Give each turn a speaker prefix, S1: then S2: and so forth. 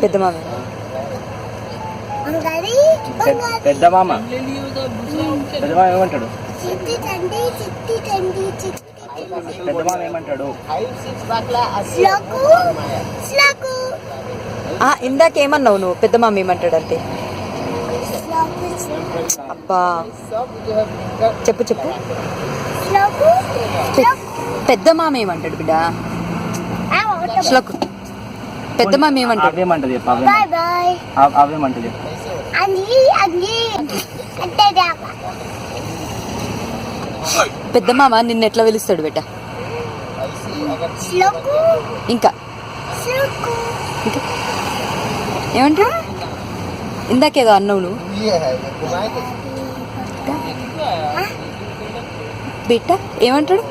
S1: పెద్ద మామయ్య
S2: బంగారి
S3: పెద్ద- పెద్ద మామ? పెద్ద మామ ఏమంటాడు?
S2: చిట్టి తండ్రి చిట్టి తండ్రి చిట్టి
S3: పెద్ద మామ ఏమంటాడు?
S2: స్లకు స్లకు
S1: ఆ, ఇందాక ఏమన్నావు నువ్వు? పెద్ద మామ ఏమంటాడంటే?
S2: స్లకు
S1: అబ్బా. చెప్పు చెప్పు. పెద్ద మామ ఏమంటాడు బిడ్డ? శ్లోక్. పెద్ద మామ ఏమంటాడు
S3: అవేమంటది చెప్పు అవేమంటది చెప్పు.
S2: అంగి అంగి అంటే దాకా
S1: పెద్ద మామ నిన్ను ఎట్లా పిలుస్తాడు బిడ్డ
S2: స్లకు.
S1: ఇంకా. ఏమంటాడు ఇందాకేదో అన్నావు నువ్వు. బిడ్డ ఏమంటాడు?